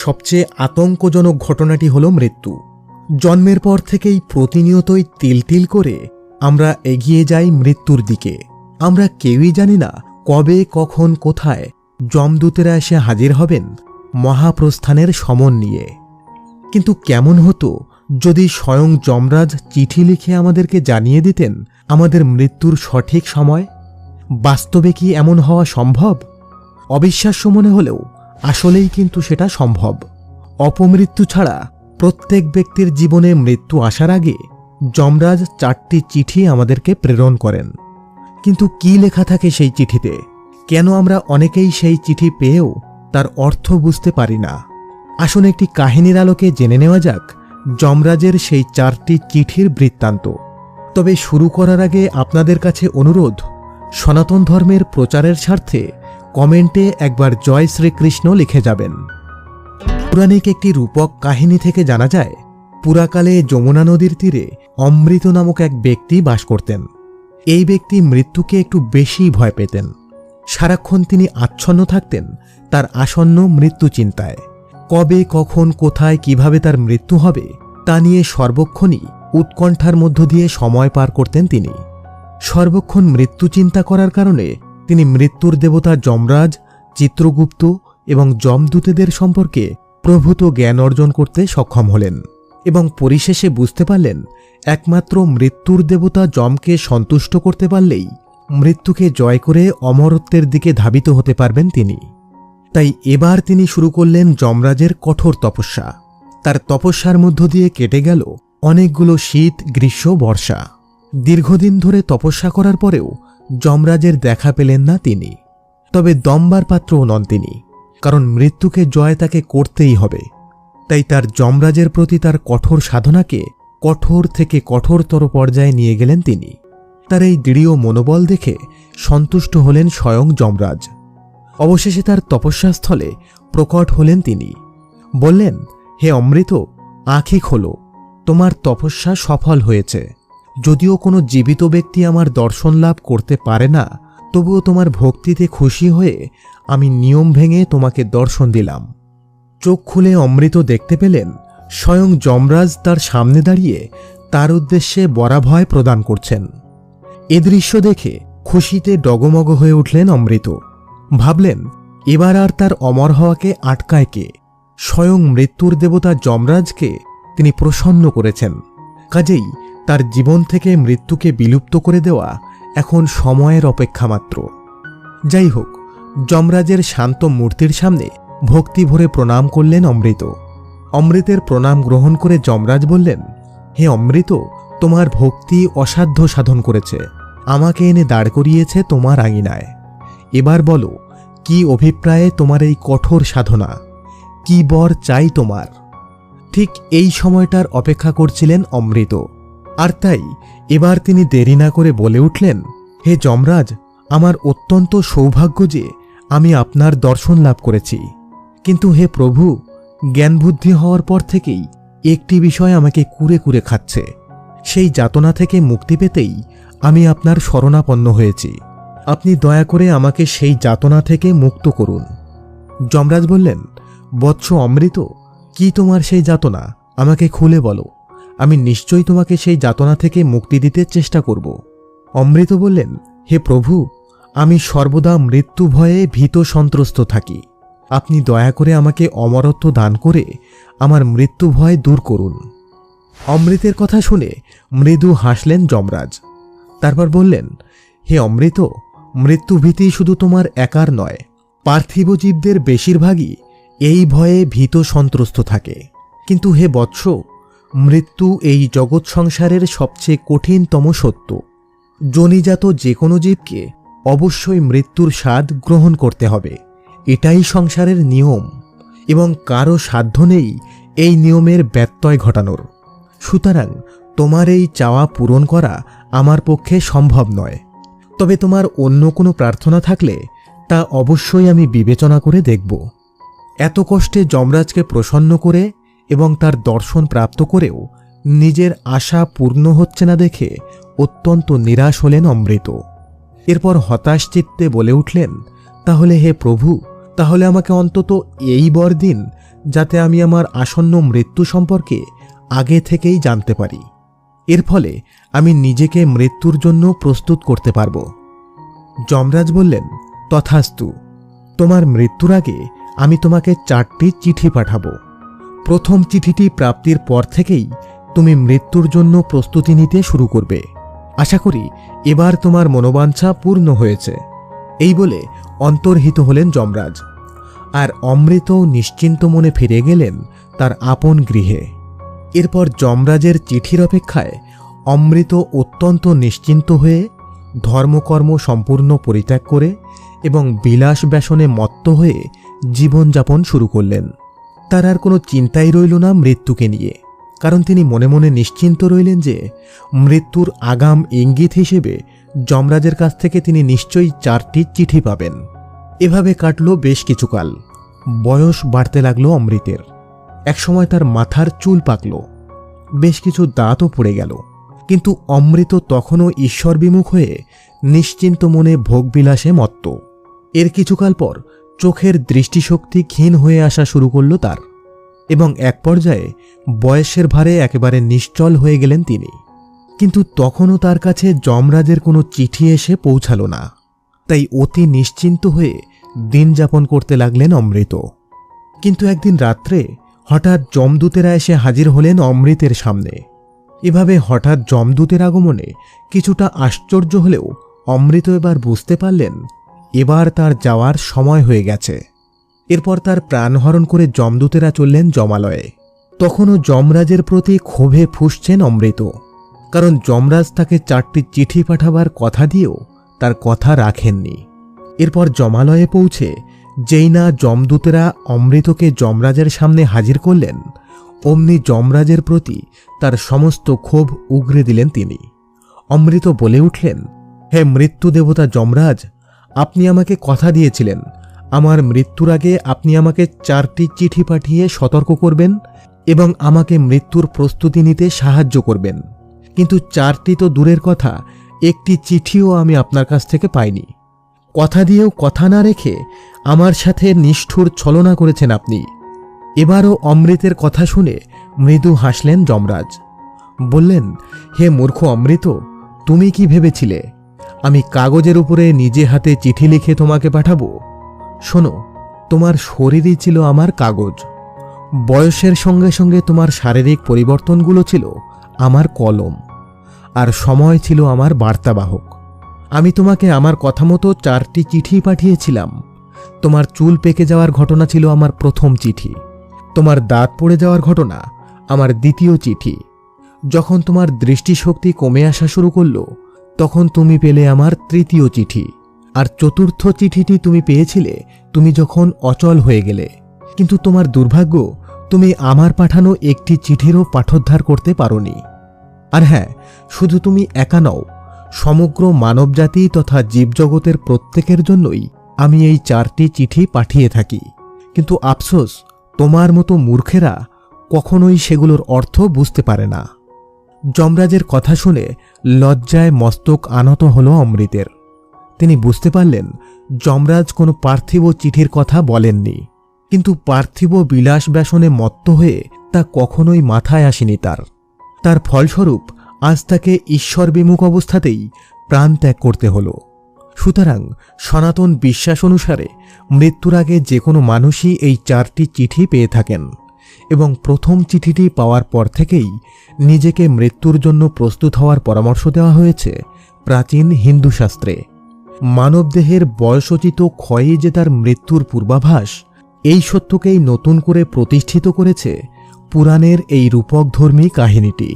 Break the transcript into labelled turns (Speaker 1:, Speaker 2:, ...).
Speaker 1: সবচেয়ে আতঙ্কজনক ঘটনাটি হল মৃত্যু। জন্মের পর থেকেই প্রতিনিয়তই তিল তিল করে আমরা এগিয়ে যাই মৃত্যুর দিকে। আমরা কেউই জানি না কবে, কখন, কোথায় যমদূতেরা এসে হাজির হবেন মহাপ্রস্থানের সমন নিয়ে। কিন্তু কেমন হতো যদি স্বয়ং যমরাজ চিঠি লিখে আমাদেরকে জানিয়ে দিতেন আমাদের মৃত্যুর সঠিক সময়? বাস্তবে কি এমন হওয়া সম্ভব? অবিশ্বাস্য মনে হলেও আসলেই কিন্তু সেটা সম্ভব। অপমৃত্যু ছাড়া প্রত্যেক ব্যক্তির জীবনে মৃত্যু আসার আগে যমরাজ চারটি চিঠি আমাদেরকে প্রেরণ করেন। কিন্তু কি লেখা থাকে সেই চিঠিতে? কেন আমরা অনেকেই সেই চিঠি পেয়েও তার অর্থ বুঝতে পারি না? আসলে একটি কাহিনীর আলোকে জেনে নেওয়া যাক যমরাজের সেই চারটি চিঠির বৃত্তান্ত। তবে শুরু করার আগে আপনাদের কাছে অনুরোধ, সনাতন ধর্মের প্রচারের স্বার্থে কমেন্টে একবার জয় শ্রীকৃষ্ণ লিখে যাবেন। পুরাণিক একটি রূপক কাহিনী থেকে জানা যায়, পুরাকালে যমুনা নদীর তীরে অমৃত নামক এক ব্যক্তি বাস করতেন। এই ব্যক্তি মৃত্যুকে একটু বেশি ভয় পেতেন। সারাক্ষণ তিনি আচ্ছন্ন থাকতেন তার আসন্ন মৃত্যু চিন্তায়। কবে, কখন, কোথায়, কীভাবে তার মৃত্যু হবে, তা নিয়ে সর্বক্ষণই উৎকণ্ঠার মধ্য দিয়ে সময় পার করতেন তিনি। সর্বক্ষণ মৃত্যু চিন্তা করার কারণে তিনি মৃত্যুর দেবতা যমরাজ, চিত্রগুপ্ত এবং যমদূতেদের সম্পর্কে প্রভূত জ্ঞান অর্জন করতে সক্ষম হলেন এবং পরিশেষে বুঝতে পারলেন একমাত্র মৃত্যুর দেবতা যমকে সন্তুষ্ট করতে পারলেই মৃত্যুকে জয় করে অমরত্বের দিকে ধাবিত হতে পারবেন তিনি। তাই এবার তিনি শুরু করলেন যমরাজের কঠোর তপস্যা। তার তপস্যার মধ্য দিয়ে কেটে গেল অনেকগুলো শীত, গ্রীষ্ম, বর্ষা। দীর্ঘদিন ধরে তপস্যা করার পরেও যমরাজের দেখা পেলেন না তিনি। তবে দম্বার পাত্রও নন তিনি, কারণ মৃত্যুকে জয় তাকে করতেই হবে। তাই তার যমরাজের প্রতি তার কঠোর সাধনাকে কঠোর থেকে কঠোরতর পর্যায়ে নিয়ে গেলেন তিনি। তার এই দৃঢ় মনোবল দেখে সন্তুষ্ট হলেন স্বয়ং যমরাজ। অবশেষে তার তপস্যাস্থলে প্রকট হলেন তিনি। বললেন, হে অমৃত, আঁখি খোলো, তোমার তপস্যা সফল হয়েছে। যদিও কোনো জীবিত ব্যক্তি আমার দর্শন লাভ করতে পারে না, তবুও তোমার ভক্তিতে খুশি হয়ে আমি নিয়ম ভেঙে তোমাকে দর্শন দিলাম। চোখ খুলে অমৃত দেখতে পেলেন, স্বয়ং যমরাজ তার সামনে দাঁড়িয়ে তার উদ্দেশ্যে বরাভয় প্রদান করছেন। এ দৃশ্য দেখে খুশিতে ডগমগ হয়ে উঠলেন অমৃত। ভাবলেন, এবার আর তার অমর হওয়াকে আটকায় কে? স্বয়ং মৃত্যুর দেবতা যমরাজকে তিনি প্রসন্ন করেছেন। কাজেই তার জীবন থেকে মৃত্যুকে বিলুপ্ত করে দেওয়া এখন সময়ের অপেক্ষা মাত্র। যাই হোক, যমরাজের শান্ত মূর্তির সামনে ভক্তি ভরে প্রণাম করলেন অমৃত। অমৃতের প্রণাম গ্রহণ করে যমরাজ বললেন, হে অমৃত, তোমার ভক্তি অসাধ্য সাধন করেছে। আমাকে এনে দাঁড় করিয়েছে তোমার আঙিনায়। এবার বলো, কি অভিপ্রায়ে তোমার এই কঠোর সাধনা? কি বর চাই তোমার? ঠিক এই সময়টার অপেক্ষা করছিলেন অমৃত। আর তাই এবার তিনি দেরি না করে বলে উঠলেন, হে যমরাজ, আমার অত্যন্ত সৌভাগ্য যে আমি আপনার দর্শন লাভ করেছি। কিন্তু হে প্রভু, জ্ঞানবুদ্ধি হওয়ার পর থেকেই একটি বিষয় আমাকে কুরে কুরে খাচ্ছে। সেই যাতনা থেকে মুক্তি পেতেই আমি আপনার শরণাপন্ন হয়েছি। আপনি দয়া করে আমাকে সেই যাতনা থেকে মুক্ত করুন। যমরাজ বললেন, বৎস অমৃত, কি তোমার সেই যাতনা? আমাকে খুলে বলো। আমি নিশ্চয়ই তোমাকে সেই যাতনা থেকে মুক্তি দিতে চেষ্টা করব। অমৃত বললেন, হে প্রভু, আমি সর্বদা মৃত্যু ভয়ে ভীত সন্ত্রস্ত থাকি। আপনি দয়া করে আমাকে অমরত্ব দান করে আমার মৃত্যু ভয় দূর করুন। অমৃতের কথা শুনে মৃদু হাসলেন যমরাজ। তারপর বললেন, হে অমৃত মৃত্যুভীতি শুধু তোমার একার নয়, পার্থিব জীবদের বেশিরভাগই এই ভয়ে ভীত সন্ত্রস্ত থাকে। কিন্তু হে বৎস মৃত্যু এই জগৎ সংসারের সবচেয়ে কঠিনতম সত্য। জনিজাত যে কোনো জীবকে অবশ্যই মৃত্যুর স্বাদ গ্রহণ করতে হবে। এটাই সংসারের নিয়ম এবং কারও সাধ্য নেই এই নিয়মের ব্যত্যয় ঘটানোর। সুতরাং তোমার এই চাওয়া পূরণ করা আমার পক্ষে সম্ভব নয়। তবে তোমার অন্য কোনো প্রার্থনা থাকলে তা অবশ্যই আমি বিবেচনা করে দেখব। এত কষ্টে যমরাজকে প্রসন্ন করে এবং তার দর্শন প্রাপ্ত করেও নিজের আশা পূর্ণ হচ্ছে না দেখে অত্যন্ত নিরাশ হলেন অমৃত। এরপর হতাশ চিত্তে বলে উঠলেন, তাহলে হে প্রভু, তাহলে আমাকে অন্তত এই বর দিন যাতে আমি আমার আসন্ন মৃত্যু সম্পর্কে আগে থেকেই জানতে পারি। এর ফলে আমি নিজেকে মৃত্যুর জন্য প্রস্তুত করতে পারব। যমরাজ বললেন, তথাস্তু, তোমার মৃত্যুর আগে আমি তোমাকে চারটি চিঠি পাঠাবো। প্রথম চিঠিটি প্রাপ্তির পর থেকেই তুমি মৃত্যুর জন্য প্রস্তুতি নিতে শুরু করবে। আশা করি এবার তোমার মনোবাঞ্ছা পূর্ণ হয়েছে। এই বলে অন্তর্হিত হলেন যমরাজ। আর অমৃত নিশ্চিন্ত মনে ফিরে গেলেন তার আপন গৃহে। এরপর যমরাজের চিঠির অপেক্ষায় অমৃত অত্যন্ত নিশ্চিন্ত হয়ে ধর্মকর্ম সম্পূর্ণ পরিত্যাগ করে এবং বিলাস ব্যসনে মত্ত হয়ে জীবনযাপন শুরু করলেন। তার আর কোনো চিন্তাই রইল না মৃত্যুকে নিয়ে। কারণ তিনি মনে মনে নিশ্চিন্ত রইলেন যে, মৃত্যুর আগাম ইঙ্গিত হিসেবে যমরাজের কাছ থেকে তিনি নিশ্চয়ই চারটি চিঠি পাবেন। এভাবে কাটল বেশ কিছুকাল। বয়স বাড়তে লাগল অমৃতের। একসময় তার মাথার চুল পাকল। বেশ কিছু দাঁতও পড়ে গেল। কিন্তু অমৃত তখনও ঈশ্বর বিমুখ হয়ে নিশ্চিন্ত মনে ভোগবিলাসে মত্ত। এর কিছুকাল পর চোখের দৃষ্টিশক্তি ক্ষীণ হয়ে আসা শুরু করল তার, এবং এক পর্যায়ে বয়সের ভারে একেবারে নিশ্চল হয়ে গেলেন তিনি। কিন্তু তখনও তার কাছে যমরাজের কোনো চিঠি এসে পৌঁছালো না। তাই অতি নিশ্চিন্ত হয়ে দিন যাপন করতে লাগলেন অমৃত। কিন্তু একদিন রাত্রে হঠাৎ যমদূতেরা এসে হাজির হলেন অমৃতের সামনে। এভাবে হঠাৎ যমদূতের আগমনে কিছুটা আশ্চর্য হলেও অমৃত এবার বুঝতে পারলেন এবার তার যাওয়ার সময় হয়ে গেছে। এরপর তার প্রাণহরণ করে যমদূতেরা চললেন জমালয়ে। তখনও যমরাজের প্রতি ক্ষোভে ফুসছেন অমৃত। কারণ যমরাজ তাকে চারটি চিঠি পাঠাবার কথা দিয়েও তার কথা রাখেননি। এরপর জমালয়ে পৌঁছে যেই না যমদূতেরা অমৃতকে যমরাজের সামনে হাজির করলেন, অমনি যমরাজের প্রতি তার সমস্ত ক্ষোভ উগরে দিলেন তিনি। অমৃত বলে উঠলেন, হে মৃত্যু দেবতা যমরাজ আপনি আমাকে কথা দিয়েছিলেন। আমার মৃত্যুর আগে আপনি আমাকে চারটি চিঠি পাঠিয়ে সতর্ক করবেন এবং আমাকে মৃত্যুর প্রস্তুতি নিতে সাহায্য করবেন। কিন্তু চারটি তো দূরের কথা, একটি চিঠিও আমি আপনার কাছ থেকে পাইনি। কথা দিয়েও কথা না রেখে আমার সাথে নিষ্ঠুর ছলনা করেছেন আপনি। এবারও অমৃতের কথা শুনে মৃদু হাসলেন যমরাজ। বললেন, হে মূর্খ অমৃত, তুমি কি ভেবেছিলে? আমি কাগজের উপরে নিজে হাতে চিঠি লিখে তোমাকে পাঠাবো। শোনো, তোমার শরীরই ছিল আমার কাগজ। বয়সের সঙ্গে সঙ্গে তোমার শারীরিক পরিবর্তনগুলো ছিল আমার কলম। আর সময় ছিল আমার বার্তাবাহক। আমি তোমাকে আমার কথা মতো চারটি চিঠি পাঠিয়েছিলাম। তোমার চুল পেকে যাওয়ার ঘটনা ছিল আমার প্রথম চিঠি। তোমার দাঁত পড়ে যাওয়ার ঘটনা আমার দ্বিতীয় চিঠি। যখন তোমার দৃষ্টিশক্তি কমে আসা শুরু করল তখন তুমি পেলে আমার তৃতীয় চিঠি। আর চতুর্থ চিঠিটি তুমি পেয়েছিলে, তুমি যখন অচল হয়ে গেলে। কিন্তু তোমার দুর্ভাগ্য, তুমি আমার পাঠানো একটি চিঠিরও পাঠোদ্ধার করতে পারোনি। আর হ্যাঁ শুধু তুমি একা নও, সমগ্র মানবজাতি তথা জীবজগতের প্রত্যেকের জন্যই আমি এই চারটি চিঠি পাঠিয়ে থাকি। কিন্তু আফসোস, তোমার মতো মূর্খেরা কখনোই সেগুলোর অর্থ বুঝতে পারে না। যমরাজের কথা শুনে লজ্জায় মস্তক আনত হল অমৃতের। তিনি বুঝতে পারলেন, যমরাজ কোনো পার্থিব চিঠির কথা বলেননি। কিন্তু পার্থিব বিলাস ব্যাসনে মত্ত হয়ে তা কখনোই মাথায় আসেনি তার। তার ফলস্বরূপ আজ তাকে ঈশ্বর বিমুখ অবস্থাতেই প্রাণ ত্যাগ করতে হল। সুতরাং সনাতন বিশ্বাস অনুসারে মৃত্যুর আগে যে কোনো মানুষই এই চারটি চিঠি পেয়ে থাকেন। এবং প্রথম চিঠিটি পাওয়ার পর থেকেই নিজেকে মৃত্যুর জন্য প্রস্তুত হওয়ার পরামর্শ দেওয়া হয়েছে প্রাচীন হিন্দু শাস্ত্রে। মানবদেহের বয়সোচিত ক্ষয়ে যে তার মৃত্যুর পূর্বাভাস, এই সত্যকেই নতুন করে প্রতিষ্ঠিত করেছে পুরাণের এই রূপকধর্মী কাহিনীটি।